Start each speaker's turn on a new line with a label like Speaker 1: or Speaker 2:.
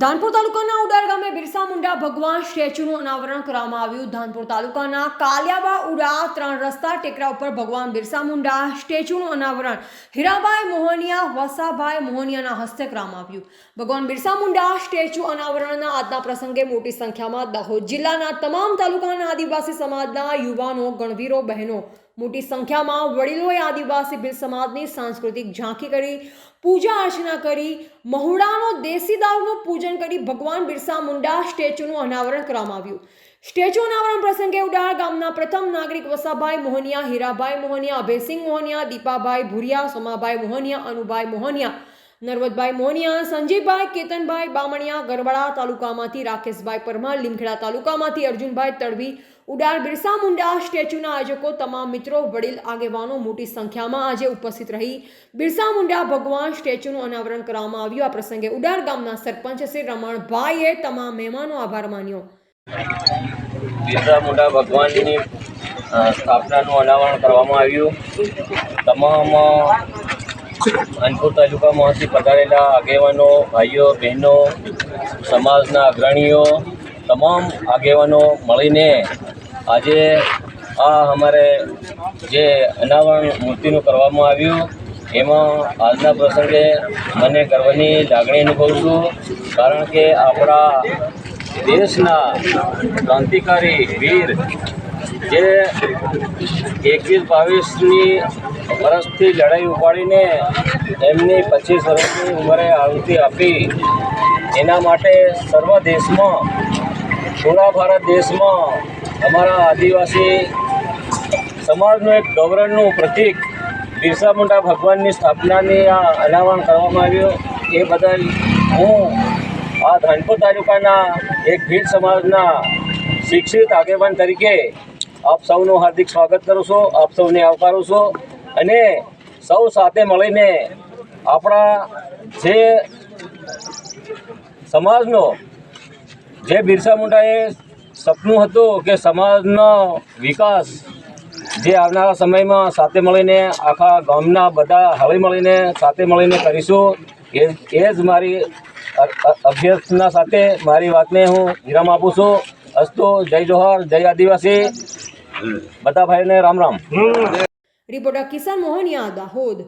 Speaker 1: ધાનપુર તાલુકાના ઉડાર ગામે બિરસા મુંડા ભગવાન સ્ટેચ્યુનું અનાવરણ કરવામાં આવ્યું. ધાનપુર તાલુકાના કાલિયાબા ઉડા ત્રણ રસ્તા ટેકરા ઉપર ભગવાન બિરસા મુંડા સ્ટેચ્યુનું અનાવરણ હીરાભાઈ મોહનિયા, વસાભાઈ મોહનિયાના હસ્તે કરવામાં આવ્યું. ભગવાન બિરસા મુંડા સ્ટેચ્યુ અનાવરણના આજના પ્રસંગે મોટી સંખ્યામાં દાહોદ જિલ્લાના તમામ તાલુકાના આદિવાસી સમાજના યુવાનો, ગણવીરો, બહેનો મોટી સંખ્યામાં વડીલોએ આદિવાસી ભીલ સમાજની સાંસ્કૃતિક ઝાંખી કરી, પૂજા અર્ચના કરી, મહુડાનો દેશી દારૂનું પૂજન કરી ભગવાન બિરસા મુંડા સ્ટેચ્યુનું અનાવરણ કરવામાં આવ્યું. સ્ટેચ્યુ અનાવરણ પ્રસંગે ઉડાળ ગામના પ્રથમ નાગરિક વસાભાઈ મોહનિયા, હીરાભાઈ મોહનિયા, અભયસિંહ મોહનિયા, દીપાભાઈ ભુરિયા, સોમાભાઈ મોહનિયા, અનુભાઈ મોહનિયા નરવદભાઈ મોનિયા, સંજયભાઈ કેતનભાઈ, બામણિયા ગરબડા તાલુકામાંથી રાકેશભાઈ પરમાર, લીમખેડા તાલુકામાંથી અર્જુનભાઈ તડવી, ઉડાર બિરસા મુંડા, સ્ટેચ્યુના આયોજકો, તમામ મિત્રો, વડીલ, આગેવાનો મોટી સંખ્યામાં આજે ઉપસ્થિત રહી. બિરસા મુંડા ભગવાન સ્ટેચ્યુનું અનાવરણ કરવામાં આવ્યું. આ પ્રસંગે ઉડાર ગામના સરપંચ શ્રી રમણભાઈએ તમામ મહેમાનો આભાર માન્યો.
Speaker 2: બિરસા મુંડા ભગવાનની સ્થાપનાનું અનાવરણ કરવામાં આવ્યું. તમામ અનપુર તાલુકામાંથી પધારેલા આગેવાનો, ભાઈઓ, બહેનો, સમાજના અગ્રણીઓ, તમામ આગેવાનો મળીને આજે આ અમારે જે અનાવરણ મૂર્તિનું કરવામાં આવ્યું, એમાં આજના પ્રસંગે મને ગર્વની લાગણી અનુભવું છું, કારણ કે આપણા દેશના ક્રાંતિકારી વીર જે એકવીસ બાવીસની વર્ષથી લડાઈ ઉપાડીને એમની પચીસ વર્ષની ઉંમરે આહુતિ આપી. એના માટે સર્વ દેશમાં, પૂરા ભારત દેશમાં અમારા આદિવાસી સમાજનું એક ગૌરવનું પ્રતીક બિરસા મુંડા ભગવાનની સ્થાપનાની આ અનાવરણ કરવામાં આવ્યું. એ બદલ હું આ ધાનપુર તાલુકાના એક ભીડ સમાજના શિક્ષિત આગેવાન તરીકે આપ સૌનું હાર્દિક સ્વાગત કરું છું, આપ સૌને આવકારું છું અને સૌ સાથે મળીને આપણા જે સમાજનો, જે બિરસા મુંડાએ સપનું હતું કે સમાજનો વિકાસ જે આવનારા સમયમાં સાથે મળીને આખા ગામના બધા હળી મળીને સાથે મળીને કરીશું, એ એ જ મારી અભ્યર્થના સાથે મારી વાતને હું વિરામ આપું છું. અસ્તુ, જય જોહર, જય આદિવાસી. બધા ભાઈને રામ રામ.
Speaker 1: રિપોર્ટર કિશન મોહનિયા દાહોદ.